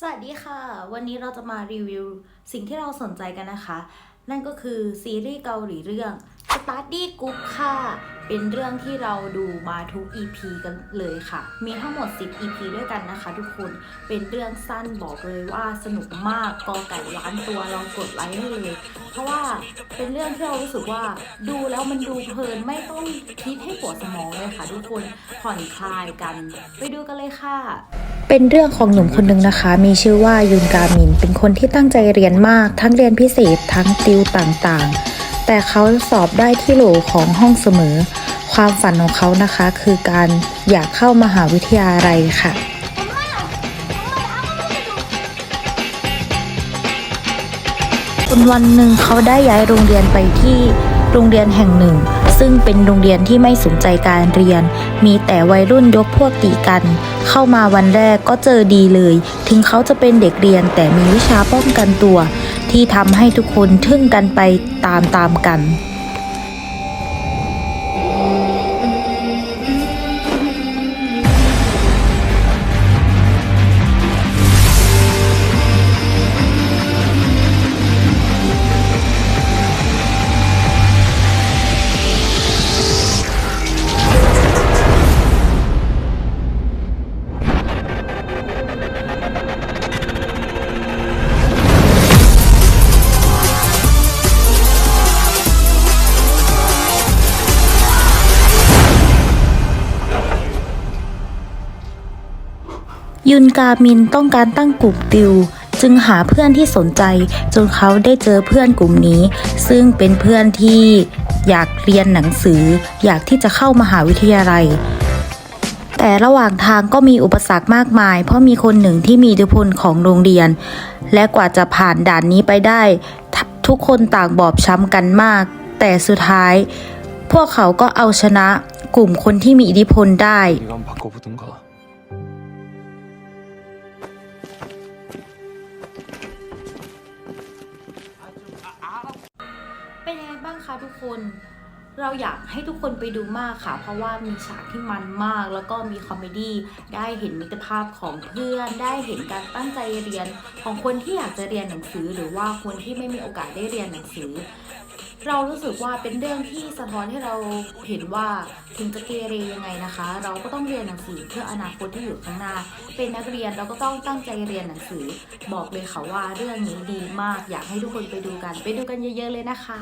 สวัสดีค่ะ วันนี้เราจะมารีวิวสิ่งที่เราสนใจกันนะคะ นั่นก็คือซีรีส์เกาหลีเรื่อง Study Group ค่ะ เป็นเรื่องที่เราดูมาทุก EP กันเลยค่ะ มีทั้งหมด 10 EP ด้วยกันนะคะ ทุกคนเป็นเรื่องสั้นบอกเลยว่าสนุกมากกอไก่ล้านตัวเรากดไลค์ให้เลยเพราะว่าเป็นเรื่องที่เรารู้สึกว่าดูแล้วมันดูเพลินไม่ต้องคิดให้ปวดสมองเลยค่ะ ทุกคนผ่อนคลายกัน ไปดูกันเลยค่ะ เป็นเรื่องของหนุ่มคนหนึ่งนะคะ มีชื่อว่ายุนกามิน เป็นคนที่ตั้งใจเรียนมาก ทั้งเรียนพิเศษ ทั้งติวต่างๆ แต่เขาสอบได้ที่โหลของห้องเสมอ ความฝันของเขานะคะคือการอยากเข้ามหาวิทยาลัยค่ะจนวันหนึ่งเขาได้ย้ายโรงเรียนไปที่ โรงเรียนแห่งหนึ่ง ซึ่งเป็นโรงเรียนที่ไม่สนใจการเรียน มีแต่วัยรุ่นยกพวกตีกัน เข้ามาวันแรกก็เจอดีเลย ถึงเขาจะเป็นเด็กเรียนแต่มีวิชาป้องกันตัว ที่ทำให้ทุกคนทึ่งกันไปตามๆกัน ยุนกามินต้องการตั้งกลุ่มติว จึงหาเพื่อนที่สนใจ จนเขาได้เจอเพื่อนกลุ่มนี้ ซึ่งเป็นเพื่อนที่อยากเรียนหนังสือ อยากที่จะเข้ามหาวิทยาลัย แต่ระหว่างทางก็มีอุปสรรคมากมาย เพราะมีคนหนึ่งที่มีอิทธิพลของโรงเรียน และกว่าจะผ่านด่านนี้ไปได้ททุกคนต่างบอบช้ำกันมาก แต่สุดท้าย พวกเขาก็เอาชนะกลุ่มคนที่มีอิทธิพลได้ นยังไงบ้างคะทุกคนเราอยากให้ทุกคนไปดูมากค่ะ เพราะว่ามีฉากที่มันมาก แล้วก็มีคอมเมดี้ได้เห็นมิตรภาพของเพื่อน ได้เห็นการตั้งใจเรียนของคนที่อยากจะเรียนหนังสือ หรือว่าคนที่ไม่มีโอกาสได้เรียนหนังสือ เรารู้สึกว่าเป็นเรื่องที่สะท้อนให้เราเห็นว่าถึงจะเกเรยังไงนะคะ เราก็ต้องเรียนหนังสือเพื่ออนาคตที่อยู่ข้างหน้า เป็นนักเรียนเราก็ต้องตั้งใจเรียนหนังสือ บอกเลยค่ะว่าเรื่องนี้ดีมาก อยากให้ทุกคนไปดูกัน ไปดูกันเยอะ ๆเลยนะคะ